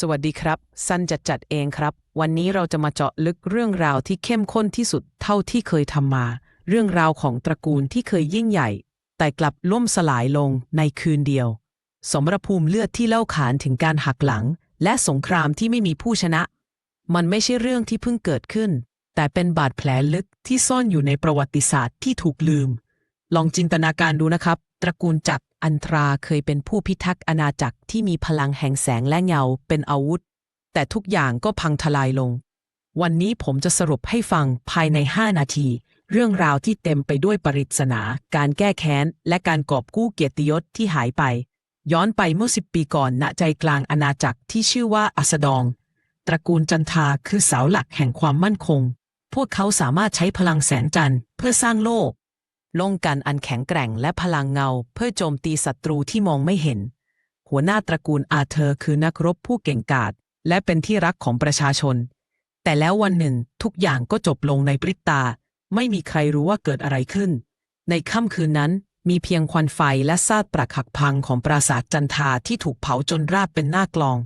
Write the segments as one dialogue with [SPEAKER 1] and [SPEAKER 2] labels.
[SPEAKER 1] สวัสดีครับซันจัดจัดเองครับ วันนี้เราจะมาเจาะลึกเรื่องราวที่เข้มข้นที่สุดเท่าที่เคยทำมา เรื่องราวของตระกูลที่เคยยิ่งใหญ่ แต่กลับล่มสลายลงในคืนเดียว สมรภูมิเลือดที่เล่าขานถึงการหักหลัง และสงครามที่ไม่มีผู้ชนะ มันไม่ใช่เรื่องที่เพิ่งเกิดขึ้น แต่เป็นบาดแผลลึกที่ซ่อนอยู่ในประวัติศาสตร์ที่ถูกลืม ลองจินตนาการดูนะครับ ตระกูลจักรอันทราเคยเป็นผู้พิทักษ์อาณาจักรที่มีพลังแห่งแสงและเงาเป็นอาวุธ แต่ทุกอย่างก็พังทลายลง วันนี้ผมจะสรุปให้ฟังภายใน 5 นาที เรื่องราวที่เต็มไปด้วยปริศนา การแก้แค้น และการกอบกู้เกียรติยศที่หายไป ย้อนไปเมื่อ 10 ปีก่อนณใจกลางอาณาจักรที่ชื่อว่าอัสดอง ตระกูลจันทาคือเสาหลักแห่งความมั่นคง พวกเขาสามารถใช้พลังแสงจันทร์เพื่อสร้างโลก ลงกันอันแข็งแกร่งและพลังเงา เพื่อโจมตีศัตรูที่มองไม่เห็น หัวหน้าตระกูลอาเธอร์คือนักรบผู้เก่งกาจและเป็นที่รักของประชาชน แต่แล้ววันหนึ่งทุกอย่างก็จบลงในปริตา ไม่มีใครรู้ว่าเกิดอะไรขึ้น ในค่ำคืนนั้นมีเพียงควันไฟและซากปรักหักพังของปราสาทจันทาที่ถูกเผาจนราบเป็นหน้ากลอง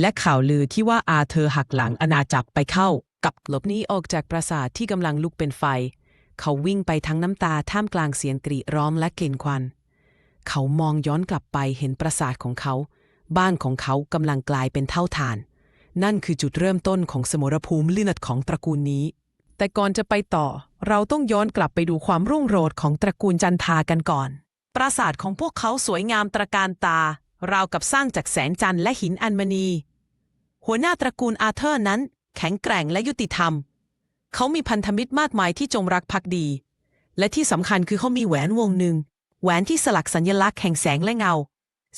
[SPEAKER 1] และข่าวลือที่ว่าอาเธอร์หักหลังอาณาจักรไปเข้า กับหลบหนีออกจากปราสาทที่กำลังลุกเป็นไฟ เขาวิ่งไปทั้งน้ำตาท่ามกลางเสียงกรีร้องและกลิ่นควัน เขามองย้อนกลับไปเห็นปราสาทของเขา บ้านของเขากำลังกลายเป็นเท่าฐาน นั่นคือจุดเริ่มต้นของสมรภูมิเลือดของตระกูลนี้ แต่ก่อนจะไปต่อ เราต้องย้อนกลับไปดูความรุ่งโรจน์ของตระกูลจันทากันก่อน ปราสาทของพวกเขาสวยงามตระการตา ราวกับสร้างจากแสงจันทร์และหินอัญมณี หัวหน้าตระกูลอาเธอร์นั้น แข็งแกร่งและยุติธรรม เขามีพันธมิตรมากมายที่จงรักภักดี และที่สำคัญคือเขามีแหวนวงหนึ่ง แหวนที่สลักสัญลักษณ์แห่งแสงและเงา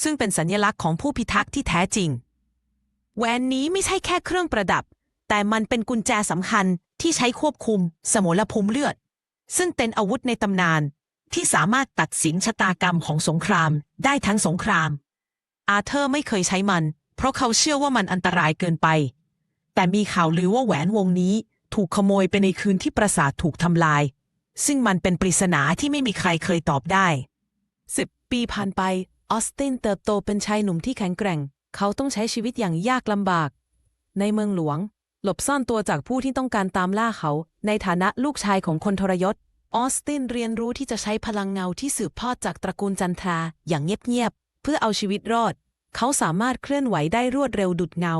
[SPEAKER 1] ซึ่งเป็นสัญลักษณ์ของผู้พิทักษ์ที่แท้จริง แหวนนี้ไม่ใช่แค่เครื่องประดับ แต่มันเป็นกุญแจสำคัญที่ใช้ควบคุม สมรภูมิเลือด ซึ่งเป็นอาวุธในตำนานที่สามารถตัดสินชะตากรรมของสงครามได้ทั้งสงคราม อาเธอร์ไม่เคยใช้มัน เพราะเขาเชื่อว่ามันอันตรายเกินไป แต่มีข่าวลือว่าแหวนวงนี้ ถูกขโมยไปในคืนที่ปราสาทถูกทำลาย ซึ่งมันเป็นปริศนาที่ไม่มีใครเคยตอบได้สิบปีผ่านไป ออสตินเติบโตเป็นชายหนุ่มที่แข็งแกร่ง เขาต้องใช้ชีวิตอย่างยากลำบาก ในเมืองหลวง หลบซ่อนตัวจากผู้ที่ต้องการตามล่าเขา ในฐานะลูกชายของคนทรยศ ออสตินเรียนรู้ที่จะใช้พลังเงาที่สืบทอดจากตระกูลจันทราอย่างเงียบๆเพื่อเอาชีวิตรอด เขาสามารถเคลื่อนไหวได้รวดเร็วดุดเงา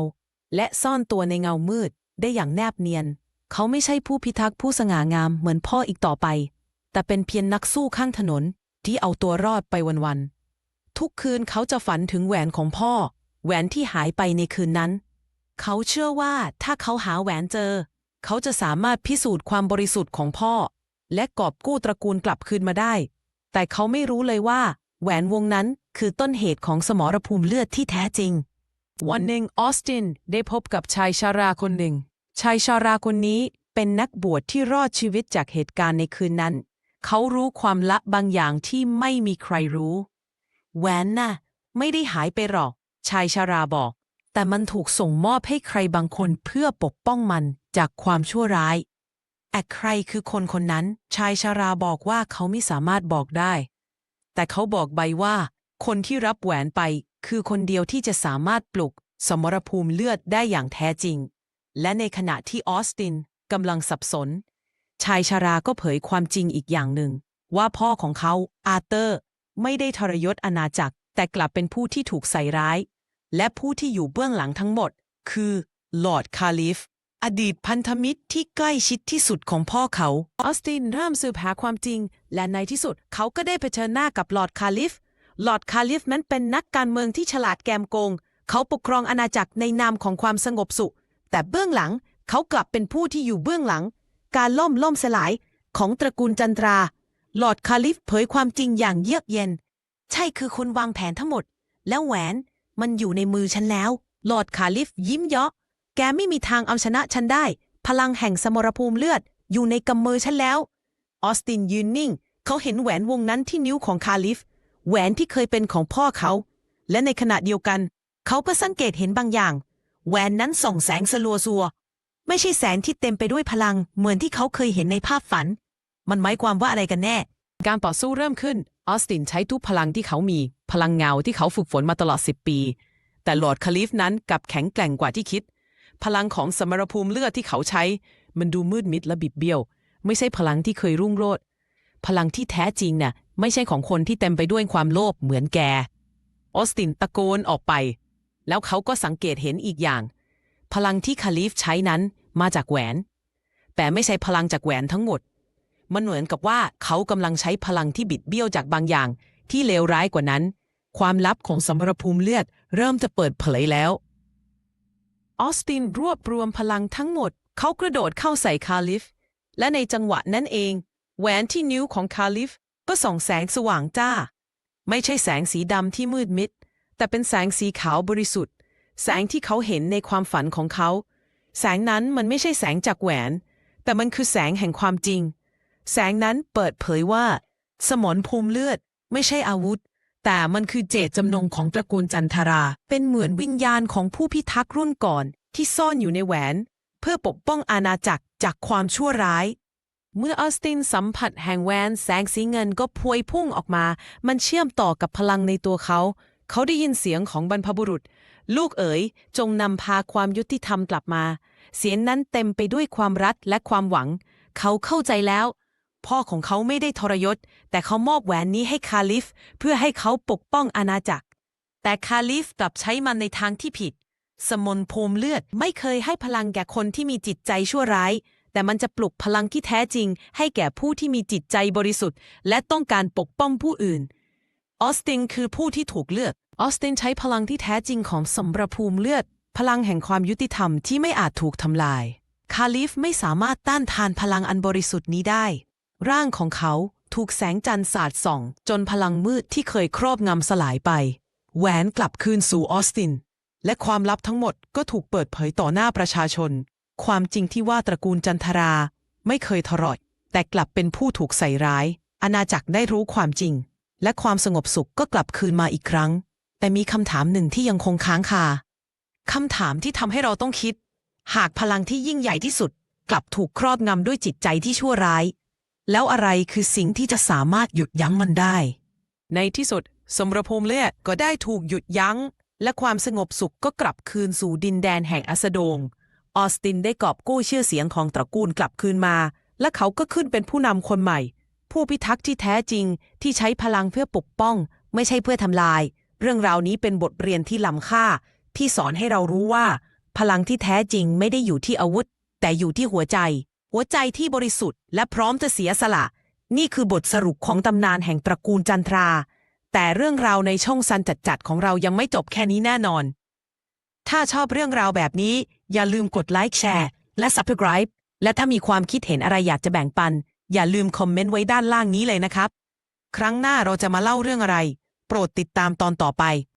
[SPEAKER 1] และซ่อนตัวในเงามืดได้อย่างแนบเนียน เขาไม่ใช่ผู้พิทักษ์ผู้สง่างามเหมือนพ่ออีกต่อไป แต่เป็นเพียงนักสู้ข้างถนนที่เอาตัวรอดไปวันๆ ทุกคืนเขาจะฝันถึงแหวนของพ่อ แหวนที่หายไปในคืนนั้น เขาเชื่อว่าถ้าเขาหาแหวนเจอ เขาจะสามารถพิสูจน์ความบริสุทธิ์ของพ่อ และกอบกู้ตระกูลกลับคืนมาได้ แต่เขาไม่รู้เลยว่า แหวนวงนั้นคือต้นเหตุของสมรภูมิเลือดที่แท้จริง วันหนึ่งออสตินได้พบกับชายชาราคนหนึ่ง ชายชาราคนนี้เป็นนักบวชที่รอดชีวิตจากเหตุการณ์ในคืนนั้น เขารู้ความลับบางอย่างที่ไม่มีใครรู้ แหวนน่ะ ไม่ได้หายไปหรอก ชายชาราบอก แต่มันถูกส่งมอบให้ใครบางคนเพื่อปกป้องมันจากความชั่วร้ายแต่ใครคือคนคนนั้น ชายชาราบอกว่าเขาไม่สามารถบอกได้ แต่เขาบอกใบว่า คนที่รับแหวนไปคือคนเดียวที่จะสามารถปลุก สมรภูมิเลือดได้อย่างแท้จริง และในขณะที่ออสตินกำลังสับสน ชายชาราก็เผยความจริงอีกอย่างหนึ่ง ว่าพ่อของเขาอาเตอร์ ไม่ได้ทรยศอาณาจักร แต่กลับเป็นผู้ที่ถูกใส่ร้าย และผู้ที่อยู่เบื้องหลังทั้งหมด คือลอร์ดคาลิฟอดีตพันธมิตรที่ใกล้ชิดที่สุดของพ่อเขาออสตินเริ่มสืบหาความจริง และในที่สุดเขาก็ได้เผชิญหน้ากับลอร์ดคาลิฟลอร์ดคาลิฟนั้นเป็นนักการเมืองที่ฉลาดแกมโกง เขาปกครองอาณาจักรในนามของความสงบสุข แต่เบื้องหลังเขากลับเป็นผู้ที่อยู่เบื้องหลัง การล่มล่มสลายของตระกูลจันทราลอดคาลิฟเผยความจริงอย่างเยือกเย็น ใช่คือคุณวางแผนทั้งหมด แล้วแหวนมันอยู่ในมือฉันแล้วลอดคาลิฟยิ้มเยาะ แกไม่มีทางเอาชนะฉันได้ พลังแห่งสมรภูมิเลือดอยู่ในกำมือฉันแล้ว ออสตินยืนนิ่ง เขาเห็นแหวนวงนั้นที่นิ้วของคาลิฟ แหวนที่เคยเป็นของพ่อเขา และในขณะเดียวกัน เขาก็สังเกตเห็นบางอย่าง แหวนนั้นส่องแสงสลัวซัว ไม่ใช่แสงที่เต็มไปด้วยพลังเหมือนที่เขาเคยเห็นในภาพฝัน มันหมายความว่าอะไรกันแน่ การต่อสู้เริ่มขึ้น ออสตินใช้ทุกพลังที่เขามี พลังเงาที่เขาฝึกฝนมาตลอด 10 ปี แต่หลอดคาลิฟนั้นกลับแข็งแกร่งกว่าที่คิด พลังของสมรภูมิเลือดที่เขาใช้ มันดูมืดมิดและบิดเบี้ยว ไม่ใช่พลังที่เคยรุ่งโรจน์พลังที่แท้จริงน่ะ ไม่ใช่ของคนที่เต็มไปด้วยความโลภเหมือนแก ออสตินตะโกนออกไป แล้วเขาก็สังเกตเห็นอีกอย่าง พลังที่คาลิฟใช้นั้นมาจากแหวน แต่ไม่ใช่พลังจากแหวนทั้งหมด มันเหมือนกับว่าเขากำลังใช้พลังที่บิดเบี้ยวจากบางอย่าง ที่เลวร้ายกว่านั้น ความลับของสมรภูมิเลือด เริ่มจะเปิดเผยแล้ว ออสตินรวบรวมพลังทั้งหมด เขากระโดดเข้าใส่คาลิฟ และในจังหวะนั้นเอง แหวนที่นิ้วของคาลิฟก็ส่องแสงสว่างจ้า ไม่ใช่แสงสีดำที่มืดมิด แต่เป็นแสงสีขาวบริสุทธิ์ แสงที่เขาเห็นในความฝันของเขา แสงนั้นมันไม่ใช่แสงจากแหวน แต่มันคือแสงแห่งความจริง แสงนั้นเปิดเผยว่า สมรภูมิเลือด ไม่ใช่อาวุธ แต่มันคือเจตจำนงของตระกูลจันทรา เป็นเหมือนวิญญาณของผู้พิทักษ์รุ่นก่อน ที่ซ่อนอยู่ในแหวน เพื่อปกป้องอาณาจักรจากความชั่วร้ายเมื่อออสตินสัมผัสแห่งแหวนแสงสีเงินก็พวยพุ่งออกมา มันเชื่อมต่อกับพลังในตัวเขา เขาได้ยินเสียงของบรรพบุรุษ ลูกเอ๋ย จงนำพาความยุติธรรมกลับมา เสียงนั้นเต็มไปด้วยความรักและความหวัง เขาเข้าใจแล้ว พ่อของเขาไม่ได้ทรยศ แต่เขามอบแหวนนี้ให้คาลิฟ เพื่อให้เขาปกป้องอาณาจักร แต่คาลิฟกลับใช้มันในทางที่ผิด สมนภูมิเลือดไม่เคยให้พลังแก่คนที่มีจิตใจชั่วร้าย แต่มันจะปลุกพลังที่แท้จริง ให้แก่ผู้ที่มีจิตใจบริสุทธิ์ และต้องการปกป้องผู้อื่น ออสตินคือผู้ที่ถูกเลือก ออสตินใช้พลังที่แท้จริงของสมรภูมิเลือด พลังแห่งความยุติธรรมที่ไม่อาจถูกทำลาย คาลิฟไม่สามารถต้านทานพลังอันบริสุทธิ์นี้ได้ ร่างของเขาถูกแสงจันทร์สาดส่อง จนพลังมืดที่เคยครอบงำสลายไป แหวนกลับคืนสู่ออสติน และความลับทั้งหมดก็ถูกเปิดเผยต่อหน้าประชาชน ความจริงที่ว่าตระกูลจันทรา ไม่เคยทรยศแต่กลับเป็นผู้ถูกใส่ร้าย อาณาจักรได้รู้ความจริง และความสงบสุขก็กลับคืนมาอีกครั้ง แต่มีคำถามหนึ่งที่ยังคงค้างคาคำถามที่ทำให้เราต้องคิด หากพลังที่ยิ่งใหญ่ที่สุด กลับถูกครอบงำด้วยจิตใจที่ชั่วร้าย แล้วอะไรคือสิ่งที่จะสามารถหยุดยั้งมันได้ ในที่สุด สมรภูมิเลือดก็ได้ถูกหยุดยั้ง และความสงบสุขก็กลับคืนสู่ดินแดนแห่งอัสโดง ออสตินได้กอบกู้ชื่อเสียงของตระกูลกลับคืนมา และเขาก็ขึ้นเป็นผู้นำคนใหม่ ผู้พิทักษ์ที่แท้จริงที่ใช้พลังเพื่อปกป้อง ไม่ใช่เพื่อทำลาย เรื่องราวนี้เป็นบทเรียนที่ล้ำค่า ที่สอนให้เรารู้ว่า พลังที่แท้จริงไม่ได้อยู่ที่อาวุธ แต่อยู่ที่หัวใจ หัวใจที่บริสุทธิ์และพร้อมจะเสียสละ นี่คือบทสรุปของตำนานแห่งตระกูลจันทรา แต่เรื่องราวในช่องซันจัดจัดๆของเรายังไม่จบแค่นี้แน่นอน ถ้าชอบเรื่องราวแบบนี้ อย่าลืมกดไลค์แชร์และ Subscribe และถ้ามีความคิดเห็นอะไรอยากจะแบ่งปัน อย่าลืมคอมเมนต์ไว้ด้านล่างนี้เลยนะครับ ครั้งหน้าเราจะมาเล่าเรื่องอะไร โปรดติดตามตอนต่อไป